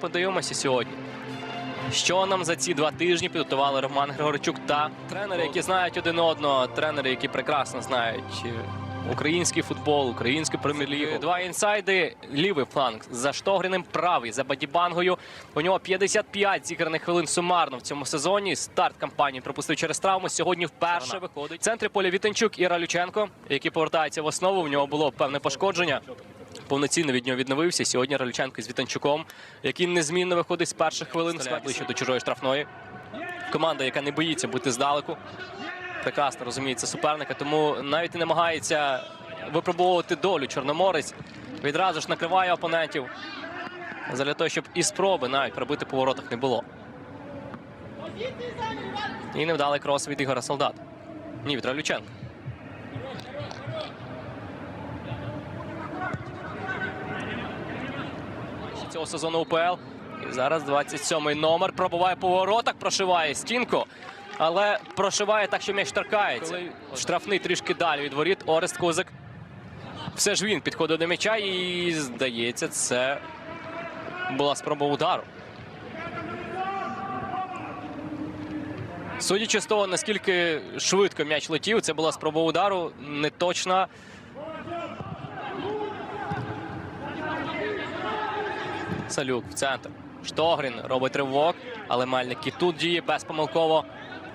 подивимося сьогодні. Що нам за ці два тижні підготували Роман Григорчук та тренери, які знають один одного, тренери, які прекрасно знають е, український футбол, українську прем'єр-лігу. Два інсайди, лівий фланг за Штогріним, правий за Бадібангою. У нього 55 зіграних хвилин сумарно в цьому сезоні. Старт кампанії пропустив через травму. Сьогодні вперше виходить. В центрі поля Вітенчук і Ралюченко, які повертаються в основу. В нього було певне пошкодження. Повноцінно від нього відновився. Сьогодні Ралюченко з Вітанчуком, який незмінно виходить з перших хвилин ближче до чужої штрафної. Команда, яка не боїться бути здалеку, прекрасно розуміється суперника, тому навіть не намагається випробовувати долю Чорноморець. Відразу ж накриває опонентів. Для того, щоб і спроби навіть пробити по воротах не було. І невдалий крос від Ігора Солдат. Ні, від Ралюченка. Цього сезону УПЛ. І зараз 27-й номер пробуває по воротах, прошиває стінку, але прошиває так, що м'яч торкається. Штрафний трішки далі від воріт Орест Козик. Все ж він підходить до м'яча і, здається, це була спроба удару. Судячи з того, наскільки швидко м'яч летів, це була спроба удару неточна. Салюк в центр. Штогрін робить ривок, але Мельник і тут діє безпомилково.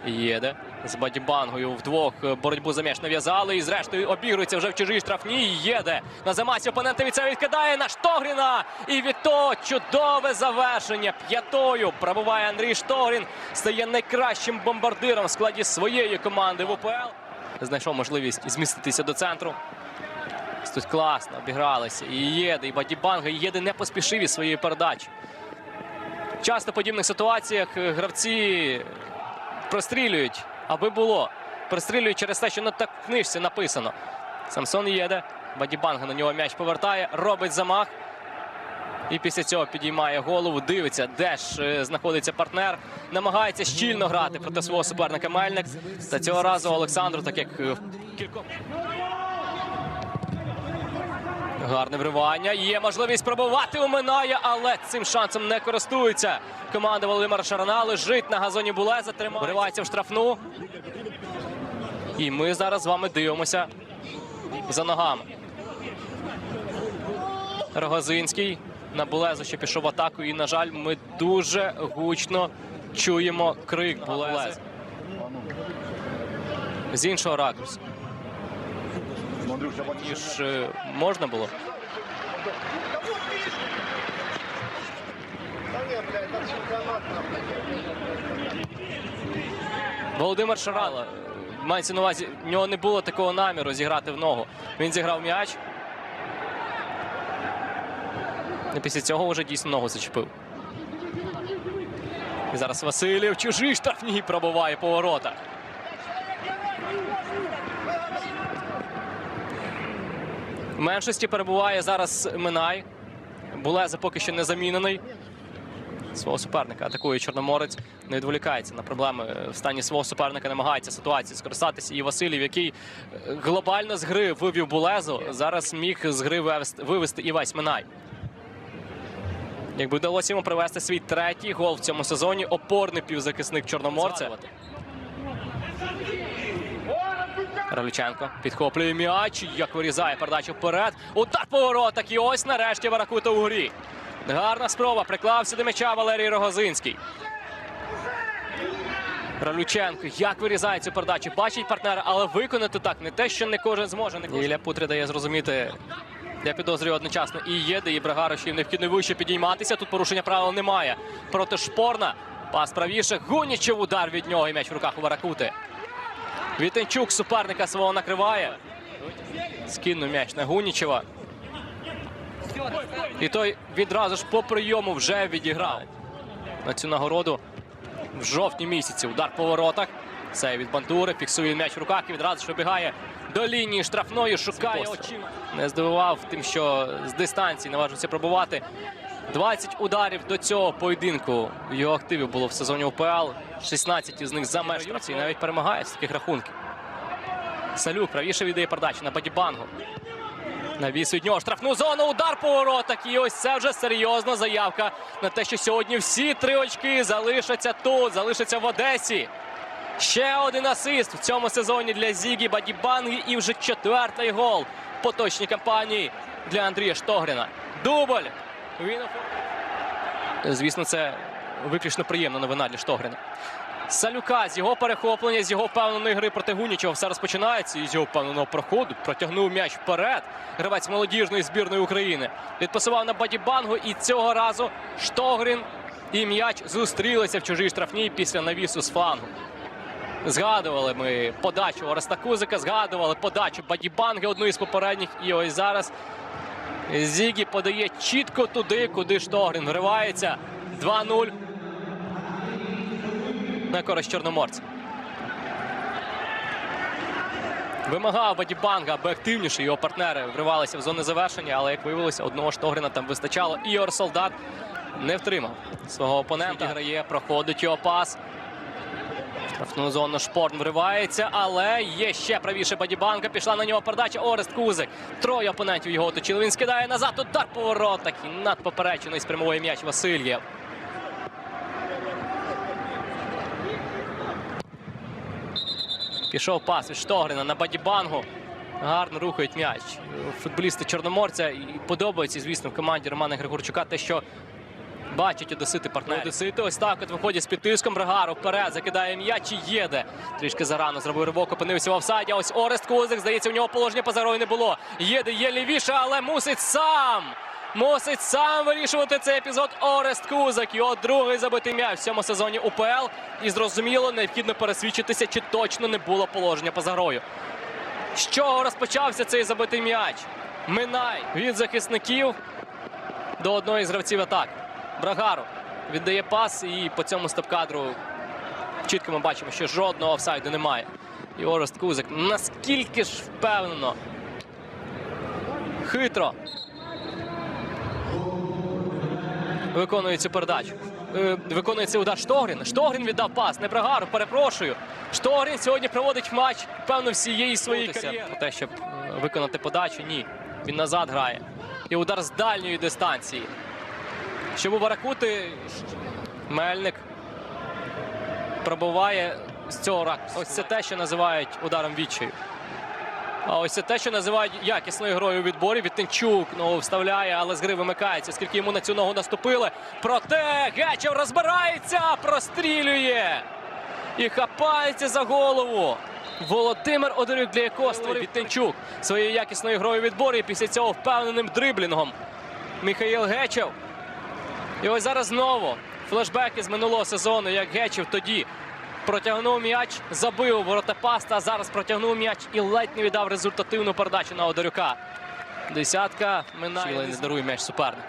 Їде з Бадібангою вдвох боротьбу за м'яч нав'язали. І зрештою обігрується вже в чужій штрафній. Їде на замасі опонента від це відкидає на Штогріна. І від того чудове завершення. П'ятою пробуває Андрій Штогрін. Стає найкращим бомбардиром в складі своєї команди в УПЛ. Знайшов можливість зміститися до центру. Тут класно обігралися. І Єде, і Бадібанга. І Єде не поспішив із своєї передачі. Часто в подібних ситуаціях е, гравці прострілюють, аби було. Прострілюють через те, що на так книжці написано. Самсон їде. Бадібанга на нього м'яч повертає, робить замах. І після цього підіймає голову, дивиться, де ж е, знаходиться партнер. Намагається щільно грати проти свого суперника Мельник. Та цього разу Олександру, так як е, кількох. Гарне вривання. Є можливість пробувати. Уминає, але цим шансом не користується. Команда Володимира Шарана лежить на газоні Булеза. Тримає. Виривається в штрафну. І ми зараз з вами дивимося за ногами. Рогозинський на Булезу, що пішов в атаку. І, на жаль, ми дуже гучно чуємо крик Булези. З іншого ракурсу. Ніж е, можна було. Володимир Шарала. Мається на увазі, в нього не було такого наміру зіграти в ногу. Він зіграв м'яч. І після цього вже дійсно ногу зачепив. І зараз Васильєв чужий штрафній пробуває по воротах. В меншості перебуває зараз Минай. Булеза поки що не замінений. Свого суперника атакує Чорноморець. Не відволікається на проблеми в стані свого суперника. Намагається ситуації скористатися. І Василів, який е, глобально з гри вивів Булезу, зараз міг з гри вивести і весь Минай. Якби вдалося йому привести свій третій гол в цьому сезоні, опорний півзахисник Чорноморця. Равліченко підхоплює м'яч. Як вирізає передачу вперед. Удар по воротах. І ось нарешті Варакута у грі. Гарна спроба. Приклався до м'яча Валерій Рогозинський. Равлюченко. Як вирізає цю передачу? Бачить партнера, але виконати так не те, що не кожен зможе. Не кожен. Ілля Путрі дає зрозуміти. Я підозрюю одночасно і Єде, і Брагарощів необхідно вище підійматися. Тут порушення правил немає. Проти Шпорна. Пас правіше. Гунічев удар від нього і м'яч в руках у Варакути. Вітенчук суперника свого накриває. Скинув м'яч на Гунічева. І той відразу ж по прийому вже відіграв на цю нагороду в жовтні місяці. Удар по воротах. Це від бандури. Фіксує м'яч в руках і відразу ж вибігає до лінії штрафної. Шукає очима. Не здивував тим, що з дистанції наважився пробувати. 20 ударів до цього поєдинку в його активі було в сезоні УПЛ. 16 із них за меж. І навіть перемагає з таких рахунків. Салюк правіше віддає передачу на Бадібангу. Навіс від нього штрафну зону, удар по воротах. І ось це вже серйозна заявка на те, що сьогодні всі три очки залишаться тут, залишаться в Одесі. Ще один асист в цьому сезоні для Зігі Бадібанги і вже четвертий гол поточній кампанії для Андрія Штогрина. Дубль. Звісно, це виключно приємна новина для Штогрина. Салюка з його перехоплення, з його впевненої гри проти Гунічова все розпочинається. І з його впевненого проходу протягнув м'яч вперед. Гравець молодіжної збірної України відпасував на Бадібангу. І цього разу Штогрін і м'яч зустрілися в чужій штрафній після навісу з флангу. Згадували ми подачу Ореста Кузика, згадували подачу Бадібанги, одну із попередніх. І ось зараз Зігі подає чітко туди, куди Штогрін вривається. 2-0 на користь чорноморця. Вимагав Бадібанга, аби активніше його партнери вривалися в зони завершення, але як виявилося, одного Штогрина там вистачало. Ігор Солдат не втримав свого опонента. Грає, проходить його пас. Штрафну зону Шпорн вривається, але є ще правіше Бадібанка. Пішла на нього передача Орест Кузик. Троє опонентів його оточили. Він скидає назад. Удар по воротах. І над поперечений спрямовує м'яч Васильєв. Пішов пас від Штогрина на Бадібангу. Гарно рухають м'яч. Футболісти Чорноморця і подобається, звісно, в команді Романа Григорчука те, що бачать одесити партнери. Одесити ось так от виходять з під тиском. Брагару вперед закидає м'яч і їде. Трішки зарано зробив ривок, опинився в офсайді. Ось Орест Кузик. Здається, у нього положення поза грою не було. Їде, є лівіше, але мусить сам. Мусить сам вирішувати цей епізод Орест Кузик. Його другий забитий м'яч в цьому сезоні УПЛ. І зрозуміло, необхідно пересвідчитися, чи точно не було положення поза грою. З чого розпочався цей забитий м'яч? Минай від захисників до одної з гравців атак. Брагару віддає пас і по цьому стоп-кадру чітко ми бачимо, що жодного офсайду немає. І Орест Кузик наскільки ж впевнено, хитро виконує цю передачу. Е, Виконує цей удар Штогрін. Штогрін віддав пас. Не Брагару, перепрошую. Штогрін сьогодні проводить матч, певно, всієї своєї кар'єри. Про те, щоб е, виконати подачу, ні. Він назад грає. І удар з дальньої дистанції. Щоб у Баракути Мельник пробуває з цього ракурсу. Ось це те, що називають ударом відчаю. А ось це те, що називають якісною грою у відборі. Вітенчук ногу вставляє, але з гри вимикається, оскільки йому на цю ногу наступили. Проте Гечев розбирається, прострілює і хапається за голову. Володимир Одорюк, для якого створив Вітенчук своєю якісною грою у відборі. Після цього впевненим дриблінгом Михаїл Гечев. І ось зараз знову флешбеки з минулого сезону, як Гечев тоді протягнув м'яч, забив ворота паста, а зараз протягнув м'яч і ледь не віддав результативну передачу на Одарюка. Десятка минає, але не дарує м'яч суперник.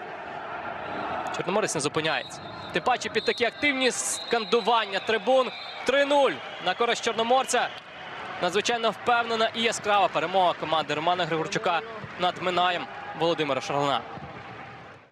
Чорноморець не зупиняється. Тим паче під такі активні скандування трибун 3-0 на користь Чорноморця. Надзвичайно впевнена і яскрава перемога команди Романа Григорчука над Минаєм Володимира Шарлана.